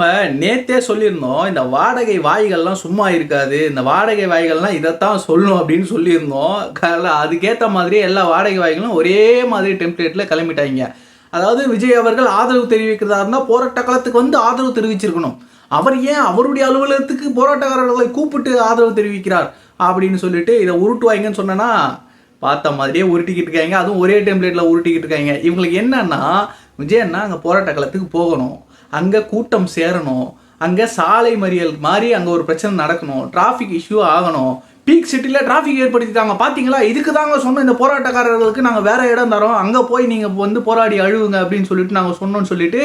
நம்ம நேத்தே சொல்லியிருந்தோம் இந்த வாடகை வாய்கள்லாம் சும்மா இருக்காது இந்த வாடகை வாய்கள்லாம் இதைத்தான் சொல்லணும் அப்படின்னு சொல்லியிருந்தோம். அதுக்கேற்ற மாதிரி எல்லா வாடகை வாய்களும் ஒரே மாதிரி டெம்ப்ளேட்டில் கிளம்பிட்டாங்க. அதாவது விஜய் அவர்கள் ஆதரவு தெரிவிக்கிறதா இருந்தால் போராட்ட காலத்துக்கு வந்து ஆதரவு தெரிவிச்சிருக்கணும். அவர் ஏன் அவருடைய அலுவலகத்துக்கு போராட்டக்காரர்களை கூப்பிட்டு ஆதரவு தெரிவிக்கிறார் அப்படின்னு சொல்லிட்டு இதை உருட்டுவாங்கன்னு சொன்னேன்னா பார்த்த மாதிரியே உருட்டிக்கிட்டு இருக்காங்க. அதுவும் ஒரே டெம்ப்ளேட்டில் உருட்டிக்கிட்டு இருக்காங்க. இவங்களுக்கு என்னன்னா விஜயண்ணா அங்கே போராட்ட களத்துக்கு போகணும். அங்கே கூட்டம் சேரணும். அங்கே சாலை மறியல் மாதிரி அங்கே ஒரு பிரச்சனை நடக்கணும். டிராஃபிக் இஷ்யூ ஆகணும். பீக் சிட்டியில் டிராஃபிக் ஏற்படுத்திட்டாங்க. பார்த்தீங்களா இதுக்கு தாங்க சொன்னோம். இந்த போராட்டக்காரர்களுக்கு நாங்கள் வேறு இடம் தரோம். அங்கே போய் நீங்கள் வந்து போராடி அழுவுங்க அப்படின்னு சொல்லிட்டு நாங்கள் சொன்னோம்னு சொல்லிட்டு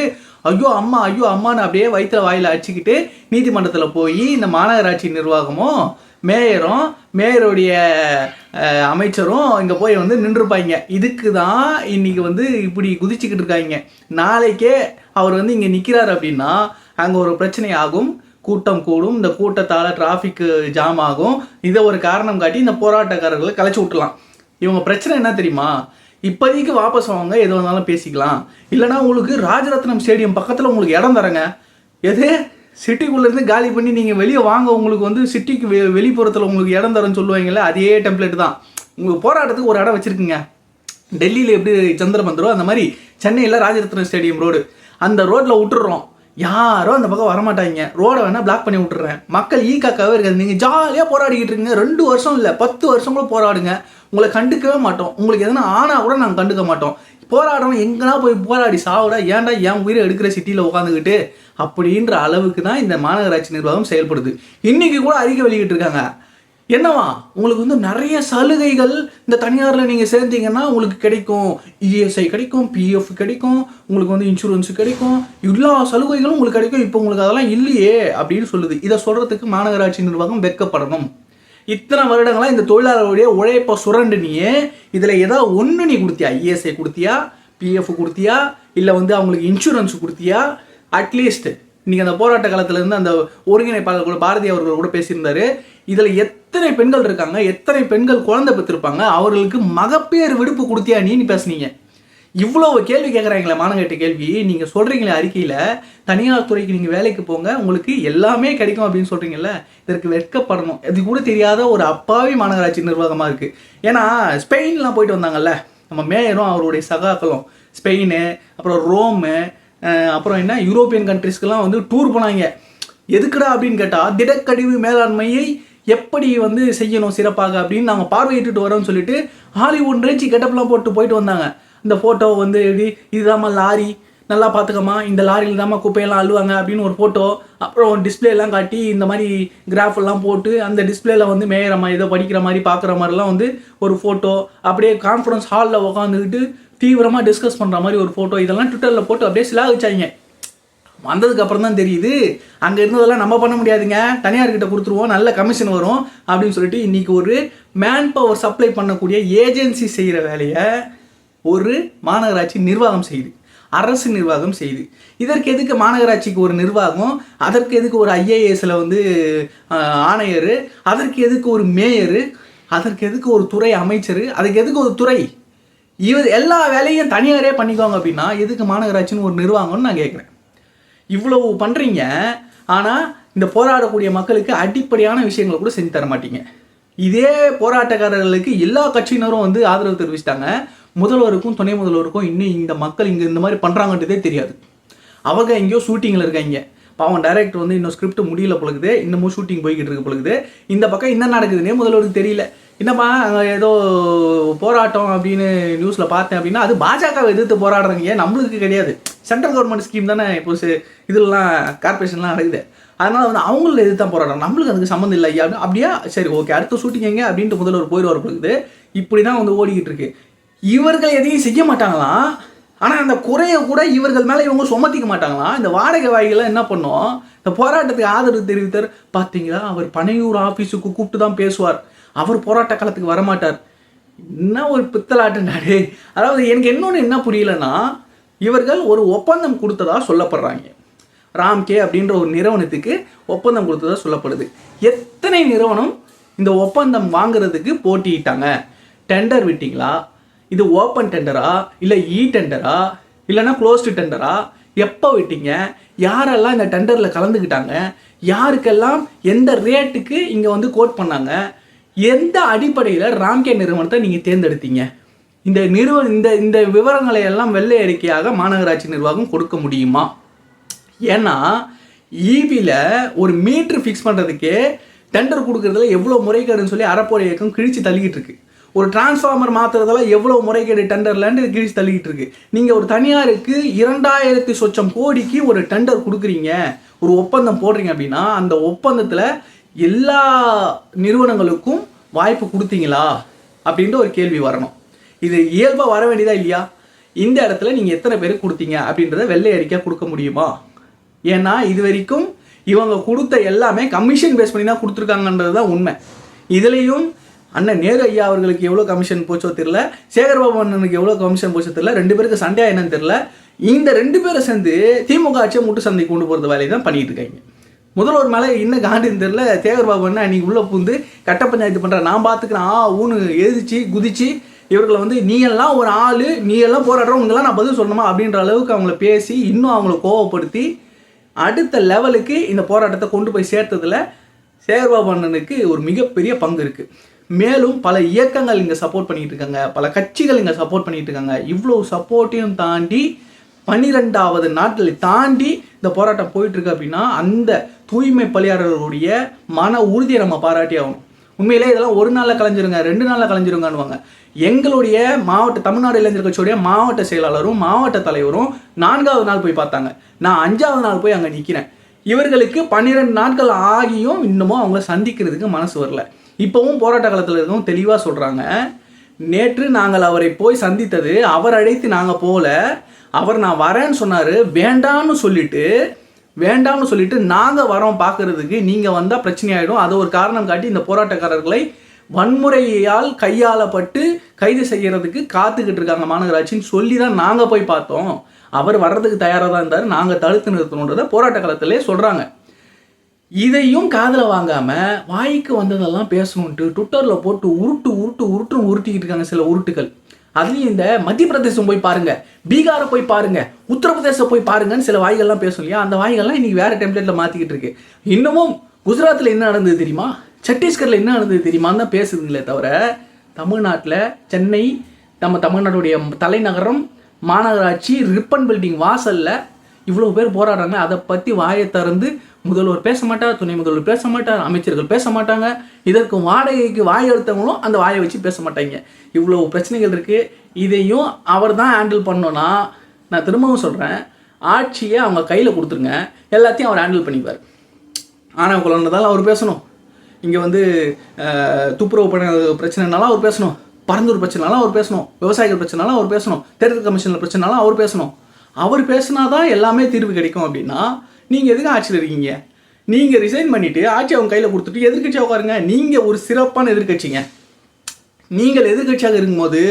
ஐயோ அம்மா ஐயோ அம்மான்னு அப்படியே வயிற்றுல வாயில் அடிச்சுக்கிட்டு நீதிமன்றத்தில் போய் இந்த மாநகராட்சி நிர்வாகமும் மேயரும் மேயருடைய அமைச்சரும் இங்கே போய் வந்து நின்றுருப்பாங்க இதுக்கு தான் இன்னைக்கு வந்து இப்படி குதிச்சுக்கிட்டு இருக்காங்க நாளைக்கே அவர் வந்து இங்கே நிற்கிறார் அப்படின்னா அங்கே ஒரு பிரச்சனை ஆகும். கூட்டம் கூடும். இந்த கூட்டத்தால் டிராஃபிக் ஜாம் ஆகும். இதை ஒரு காரணம் காட்டி இந்த போராட்டக்காரர்களை கலைச்சி விட்டுலாம். இவங்க பிரச்சனை என்ன தெரியுமா? இப்போதைக்கு வாபஸ் வாங்க எது வந்தாலும் பேசிக்கலாம். இல்லைன்னா உங்களுக்கு ராஜரத்னம் ஸ்டேடியம் பக்கத்தில் உங்களுக்கு இடம் தரேங்க. எது? சிட்டிக்குள்ளேருந்து காலி பண்ணி நீங்கள் வெளியே வாங்க உங்களுக்கு வந்து சிட்டிக்கு வெ வெளிப்புறத்தில் உங்களுக்கு இடம் தரேன்னு சொல்லுவாங்கல்ல அதே டெம்ப்ளேட் தான். உங்களுக்கு போராட்டத்துக்கு ஒரு இடம் வச்சுருக்குங்க. டெல்லியில் எப்படி சந்திரமந்திரோ அந்த மாதிரி சென்னையில் ராஜரத்னம் ஸ்டேடியம் ரோடு அந்த ரோட்டில் விட்டுறோம். யாரும் அந்த பக்கம் வரமாட்டாங்க. ரோடை வேணால் பிளாக் பண்ணி விட்டுறேன். மக்கள் ஈ காக்காவே இருக்காது நீங்கள் ஜாலியாக போராடிக்கிட்டு இருக்கீங்க. ரெண்டு வருஷம் இல்லை பத்து வருஷம் கூட போராடுங்க. உங்களை கண்டுக்கவே மாட்டோம். உங்களுக்கு எதனா ஆனால் கூட நாங்கள் கண்டுக்க மாட்டோம். போராடுறோம் எங்கன்னா போய் போராடி சாவிட ஏன்டா என் உயிரை எடுக்கிற சிட்டியில் உட்காந்துக்கிட்டு அப்படின்ற அளவுக்கு தான் இந்த மாநகராட்சி நிர்வாகம் செயல்படுது. இன்னைக்கு கூட அறிக்கை வெளியிட்டு இருக்காங்க என்னவா? உங்களுக்கு வந்து நிறைய சலுகைகள் இந்த தனியாரில் நீங்கள் சேர்ந்தீங்கன்னா உங்களுக்கு கிடைக்கும். இஎஸ்ஐ கிடைக்கும் பிஎஃப் கிடைக்கும் உங்களுக்கு வந்து இன்சூரன்ஸ் கிடைக்கும். எல்லா சலுகைகளும் உங்களுக்கு கிடைக்கும். இப்போ உங்களுக்கு அதெல்லாம் இல்லையே அப்படின்னு சொல்லுது. இதை சொல்கிறதுக்கு மாநகராட்சி நிர்வாகம் வெட்கப்படணும். இத்தனை வருடங்களா இந்த தொழிலாளர்களுடைய உழைப்பை சுரண்டுனியே இதில் ஏதாவது ஒன்று நீ கொடுத்தியா? இஎஸ்ஐ கொடுத்தியா? பிஎஃப் கொடுத்தியா? இல்லை வந்து அவங்களுக்கு இன்சூரன்ஸ் கொடுத்தியா? அட்லீஸ்ட் இன்றைக்கி அந்த போராட்ட காலத்துல இருந்து அந்த ஒருங்கிணைப்பாளர் கூட பாரதி அவர்கள் கூட பேசியிருந்தாரு. இதில் எத்தனை பெண்கள் இருக்காங்க? எத்தனை பெண்கள் குழந்தை பெற்றிருப்பாங்க? அவர்களுக்கு மகப்பேறு விடுப்பு கொடுத்தியா நீன்னு பேசுனீங்க. இவ்வளவு கேள்வி கேட்குறாங்களே மானங்கட்ட கேள்வி. நீங்கள் சொல்கிறீங்களே அறிக்கையில் தனியார் துறைக்கு நீங்கள் வேலைக்கு போங்க உங்களுக்கு எல்லாமே கிடைக்கும் அப்படின்னு சொல்கிறீங்கல்ல இதற்கு வெட்கப்படணும். இது கூட தெரியாத ஒரு அப்பாவி மாநகராட்சி நிர்வாகமாக இருக்குது ஏன்னா ஸ்பெயின்லாம் போயிட்டு வந்தாங்கல்ல நம்ம மேயரும் அவருடைய சகாக்களும். ஸ்பெயின் அப்புறம் ரோமு அப்புறம் என்ன யூரோப்பியன் கண்ட்ரிஸ்க்கெல்லாம் வந்து டூர் போனாங்க. எதுக்குடா அப்படின்னு கேட்டால் திடக்கழிவு மேலாண்மையை எப்படி வந்து செய்யணும் சிறப்பாக அப்படின்னு நாங்கள் பார்வையிட்டுட்டு வரோம்னு சொல்லிட்டு ஹாலிவுட் ரேஞ்சி கெட்டப்லாம் போட்டு போயிட்டு வந்தாங்க. இந்த ஃபோட்டோ வந்து எப்படி இதுதாம்மா லாரி நல்லா பார்த்துக்கம்மா இந்த லாரியில் தாம்மா குப்பையெல்லாம் அழுவாங்க அப்படின்னு ஒரு ஃபோட்டோ அப்புறம் டிஸ்பிளேலாம் காட்டி இந்த மாதிரி graph எல்லாம் போட்டு அந்த டிஸ்பிளேல வந்து மேயிற மாதிரி ஏதோ படிக்கிற மாதிரி பார்க்குற மாதிரிலாம் வந்து ஒரு ஃபோட்டோ அப்படியே கான்ஃபரன்ஸ் ஹாலில் உட்காந்துக்கிட்டு தீவிரமாக டிஸ்கஸ் பண்ணுற மாதிரி ஒரு ஃபோட்டோ இதெல்லாம் ட்விட்டரில் போட்டு அப்படியே சிலாகிச்சாங்க வந்ததுக்கு அப்புறம் தான் தெரியுது அங்கே இருந்ததெல்லாம் நம்ம பண்ண முடியாதுங்க தனியார்கிட்ட கொடுத்துருவோம் நல்ல கமிஷன் வரும் அப்படின்னு சொல்லிட்டு இன்றைக்கி ஒரு மேன் பவர் சப்ளை பண்ணக்கூடிய ஏஜென்சி செய்கிற வேலையை ஒரு மாநகராட்சி நிர்வாகம் செய்யுது அரசு நிர்வாகம் செய்யுது இதற்கு எதுக்கு மாநகராட்சிக்கு ஒரு நிர்வாகம்? அதற்கு எதுக்கு ஒரு ஐஏஎஸில் வந்து ஆணையர்? அதற்கு எதுக்கு ஒரு மேயர்? அதற்கு எதுக்கு ஒரு துறை அமைச்சர்? அதுக்கு எதுக்கு ஒரு துறை? இவர் எல்லா வேலையும் தனியாரே பண்ணிக்கோங்க அப்படின்னா எதுக்கு மாநகராட்சின்னு ஒரு நிர்வாகம்னு நான் கேட்குறேன் இவ்வளவு பண்ணுறீங்க ஆனால் இந்த போராடக்கூடிய மக்களுக்கு அடிப்படையான விஷயங்களை கூட செஞ்சு தர மாட்டீங்க. இதே போராட்டக்காரர்களுக்கு எல்லா கட்சியினரும் வந்து ஆதரவு தெரிவிச்சிட்டாங்க. முதல்வருக்கும் துணை முதல்வருக்கும் இன்னும் இந்த மக்கள் இங்கே இந்த மாதிரி பண்ணுறாங்கன்றதே தெரியாது. அவங்க எங்கேயோ ஷூட்டிங்கில் இருக்காங்க. பாவம் டைரக்டர் வந்து இன்னும் ஸ்கிரிப்ட் முடியல பொழுது இன்னமும் ஷூட்டிங் போய்கிட்டு இருக்கு பொழுது இந்த பக்கம் என்ன நடக்குதுன்னே முதல்வருக்கு தெரியல. என்னம்மா அங்கே ஏதோ போராட்டம் அப்படின்னு நியூஸில் பார்த்தேன் அப்படின்னா அது பாஜகவை எதிர்த்து போராடுறாங்க. ஏன்? நம்மளுக்கு கிடையாது. சென்ட்ரல் கவர்மெண்ட் ஸ்கீம் தானே இப்போ இதெல்லாம் கார்பரேஷன்லாம் நடக்குது. அதனால் வந்து அவங்களும் எதிர்த்து தான் போராடுறாங்க. நம்மளுக்கு அதுக்கு சம்மந்தம் இல்லை ஐயா. அப்படியா? சரி ஓகே அடுத்த ஷூட்டிங் எங்கே? அப்படின்ட்டு முதல்வர் போயிடுவார் பொழுது இப்படி தான் வந்து ஓடிக்கிட்டு இருக்கு. இவர்கள் எதையும் செய்ய மாட்டாங்களாம் ஆனால் அந்த குறையை கூட இவர்கள் மேலே இவங்க சுமத்திக்க மாட்டாங்களாம் இந்த வாடகை வாய்கள்லாம் என்ன பண்ணும்? இந்த போராட்டத்துக்கு ஆதரவு தெரிவித்தார் பார்த்தீங்களா அவர் பனையூர் ஆஃபீஸுக்கு கூப்பிட்டு தான் பேசுவார். அவர் போராட்ட காலத்துக்கு வரமாட்டார். என்ன ஒரு பித்தலாட்டு நாடு. அதாவது எனக்கு இன்னொன்று என்ன புரியலன்னா இவர்கள் ஒரு ஒப்பந்தம் கொடுத்ததா சொல்லப்படுறாங்க. ராம்கே அப்படின்ற ஒரு நிறுவனத்துக்கு ஒப்பந்தம் கொடுத்ததா சொல்லப்படுது. எத்தனை நிறுவனம் இந்த ஒப்பந்தம் வாங்குறதுக்கு போட்டியிட்டாங்க? டெண்டர் விட்டிங்களா? இது ஓப்பன் டெண்டரா இல்லை e இ டெண்டரா இல்லைன்னா க்ளோஸ்டு டெண்டரா எப்போ விட்டீங்க? யாரெல்லாம் இந்த டெண்டரில் கலந்துக்கிட்டாங்க? யாருக்கெல்லாம் எந்த ரேட்டுக்கு இங்கே வந்து கோட் பண்ணாங்க? எந்த அடிப்படையில் ராம்கே நிறுவனத்தை நீங்கள் தேர்ந்தெடுத்தீங்க? இந்த நிறுவ இந்த இந்த விவரங்களை எல்லாம் வெள்ளை அறிக்கையாக மாநகராட்சி நிர்வாகம் கொடுக்க முடியுமா? ஏன்னா e ஈபியில் ஒரு மீட்ரு ஃபிக்ஸ் பண்ணுறதுக்கே டெண்டர் கொடுக்குறதுல எவ்வளோ முறைகேடுன்னு சொல்லி அறப்போர் இயக்கம் கிழிச்சு தள்ளிக்கிட்டு இருக்கு. ஒரு டிரான்ஸ்ஃபார்மர் மாற்றுறதெல்லாம் எவ்வளோ முறைகேடு டெண்டர்லன்னு கிழிச்சு தள்ளிக்கிட்டு இருக்கு. நீங்கள் ஒரு தனியாருக்கு இரண்டாயிரத்தி சொச்சம் கோடிக்கு ஒரு டெண்டர் கொடுக்குறீங்க ஒரு ஒப்பந்தம் போடுறீங்க அப்படின்னா அந்த ஒப்பந்தத்தில் எல்லா நிறுவனங்களுக்கும் வாய்ப்பு கொடுத்தீங்களா? அப்படின்ற ஒரு கேள்வி வரணும். இது இயல்பாக வர வேண்டியதா இல்லையா? இந்த இடத்துல நீங்கள் எத்தனை பேருக்கு கொடுத்தீங்க அப்படின்றத வெள்ளை அறிக்கை கொடுக்க முடியுமா? ஏன்னா இது வரைக்கும் இவங்க கொடுத்த எல்லாமே கமிஷன் பேஸ் பண்ணி தான் கொடுத்துருக்காங்கன்றது தான் உண்மை. இதுலேயும் அண்ணன் நேரு ஐயா அவர்களுக்கு எவ்வளோ கமிஷன் போச்சோ தெரில சேகர்பாபு அண்ணனுக்கு எவ்வளோ கமிஷன் போச்சோ தெரில ரெண்டு பேருக்கு சண்டையா என்னன்னு தெரில இந்த ரெண்டு பேரும் சேர்ந்து திமுக ஆட்சியை முட்டு சந்தை கொண்டு போகிறது வேலையை தான் பண்ணிட்டு இருக்காங்க. முதல்வர் மேலே இன்னும் காண்டின்னு தெரில சேகர்பாபு அண்ணன் அன்னைக்கு உள்ளே பூந்து கட்ட பஞ்சாயத்து பண்ணுற நான் பார்த்துக்கிறேன் ஆ ஊனு எழுதிச்சு குதிச்சு இவர்களை வந்து நீ எல்லாம் ஒரு ஆள் நீ எல்லாம் போராடுறவங்களாம் நான் பதில் சொல்லணுமா? அப்படின்ற அளவுக்கு அவங்கள பேசி இன்னும் அவங்கள கோவப்படுத்தி அடுத்த லெவலுக்கு இந்த போராட்டத்தை கொண்டு போய் சேர்த்ததில் சேகர்பாபு அண்ணனுக்கு ஒரு மிகப்பெரிய பங்கு இருக்குது மேலும் பல இயக்கங்கள் இங்கே சப்போர்ட் பண்ணிகிட்டு இருக்காங்க பல கட்சிகள் இங்கே சப்போர்ட் பண்ணிட்டு இருக்காங்க இவ்வளோ சப்போர்ட்டையும் தாண்டி பன்னிரெண்டாவது நாட்களை தாண்டி இந்த போராட்டம் போயிட்டுருக்கு அப்படின்னா அந்த தூய்மை பணியாளர்களுடைய மன உறுதியை நம்ம பாராட்டி ஆகணும். உண்மையிலே இதெல்லாம் ஒரு நாளில் கலைஞ்சிருங்க ரெண்டு நாளில் கலைஞ்சிருங்கன்னுவாங்க. எங்களுடைய மாவட்ட தமிழ்நாடு இளைஞர் கட்சியுடைய மாவட்ட செயலாளரும் மாவட்ட தலைவரும் நான்காவது நாள் போய் பார்த்தாங்க. நான் அஞ்சாவது நாள் போய் அங்கே நிற்கிறேன் இவர்களுக்கு பன்னிரெண்டு நாட்கள் ஆகியும் இன்னமும் அவங்கள சந்திக்கிறதுக்கு மனசு வரல. இப்போவும் போராட்ட காலத்தில் இருந்தும் தெளிவாக சொல்கிறாங்க நேற்று நாங்கள் அவரை போய் சந்தித்தது அவர் அழைத்து நாங்கள் போகல. அவர் நான் வரேன்னு சொன்னார் வேண்டான்னு சொல்லிட்டு வேண்டாம்னு சொல்லிட்டு நாங்கள் வரோம் பார்க்கறதுக்கு நீங்கள் வந்தால் பிரச்சனை ஆகிடும் அதை ஒரு காரணம் காட்டி இந்த போராட்டக்காரர்களை வன்முறையால் கையாளப்பட்டு கைது செய்கிறதுக்கு காத்துக்கிட்டு இருக்காங்க மாநகராட்சின்னு சொல்லி தான் நாங்கள் போய் பார்த்தோம். அவர் வர்றதுக்கு தயாராக தான் இருந்தார். நாங்கள் தடுத்து நிறுத்தணுன்றதை போராட்ட காலத்திலே சொல்கிறாங்க இதையும் காதில் வாங்காம வாய்க்கு வந்ததெல்லாம் பேசணுன்ட்டு ட்விட்டரில் போட்டு உருட்டு உருட்டு உருட்டும் உருட்டிக்கிட்டு இருக்காங்க சில உருட்டுகள். அதுலேயும் இந்த மத்திய பிரதேசம் போய் பாருங்க பீகாரை போய் பாருங்க உத்தரப்பிரதேசம் போய் பாருங்கன்னு சில வாய்கள்லாம் பேசும் இல்லையா? அந்த வாய்கள்லாம் இன்னைக்கு வேற டெம்ப்ளேட்டில் மாற்றிக்கிட்டு இருக்கு. இன்னமும் குஜராத்தில் என்ன நடந்தது தெரியுமா? சத்தீஸ்கரில் என்ன நடந்தது தெரியுமான்னு தான் பேசுதுங்களே தவிர தமிழ்நாட்டில் சென்னை நம்ம தமிழ்நாட்டுடைய தலைநகரம் மாநகராட்சி ரிப்பன் பில்டிங் வாசலில் இவ்வளோ பேர் போராடுறாங்க. அதை பற்றி வாயை திறந்து முதல்வர் பேச மாட்டார் துணை முதல்வர் பேச மாட்டார் அமைச்சர்கள் பேச மாட்டாங்க. இதற்கு வாடகைக்கு வாய் எடுத்தவங்களும் அந்த வாயை வச்சு பேச மாட்டாங்க. இவ்வளோ பிரச்சனைகள் இருக்குது இதையும் அவர் தான் ஹேண்டில் பண்ணோன்னா நான் திரும்பவும் சொல்கிறேன் ஆட்சியை அவங்க கையில் கொடுத்துருங்க. எல்லாத்தையும் அவர் ஹேண்டில் பண்ணிப்பார் ஆனால் குலன்றதால அவர் பேசணும். இங்கே வந்து துப்புரவு பண்ண பிரச்சனைனாலும் அவர் பேசணும். பரந்தூர் பிரச்சனைனாலும் அவர் பேசணும். விவசாயிகள் பிரச்சனைனாலும் அவர் பேசணும். தேர்தல் கமிஷனில் பிரச்சனைனாலும் அவர் பேசணும். அவர் பேசினா தான் எல்லாமே தீர்வு கிடைக்கும் அப்படின்னா நீங்கள் எதுக்கு ஆட்சியில் இருக்கீங்க? நீங்கள் ரிசைன் பண்ணிவிட்டு ஆட்சி அவங்க கையில் கொடுத்துட்டு எதிர்க்கட்சியாக உட்காருங்க. நீங்கள் ஒரு சிறப்பான எதிர்கட்சிங்க நீங்கள் எதிர்க்கட்சியாக இருக்கும்போது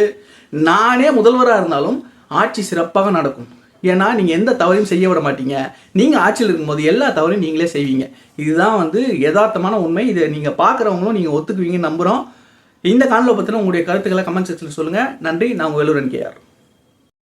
நானே முதல்வராக இருந்தாலும் ஆட்சி சிறப்பாக நடக்கும். ஏன்னா நீங்கள் எந்த தவறையும் செய்ய விட மாட்டீங்க. நீங்கள் ஆட்சியில் இருக்கும்போது எல்லா தவறையும் நீங்களே செய்வீங்க. இதுதான் வந்து யதார்த்தமான உண்மை. இதை நீங்கள் பார்க்குறவங்களும் நீங்கள் ஒத்துக்குவீங்கன்னு நம்புகிறோம் இந்த காணொலியை பற்றின உங்களுடைய கருத்துக்களை கமெண்ட் செக்ஷனில் சொல்லுங்கள் நன்றி. நான் உங்கள் வேலூரன் கேஆர்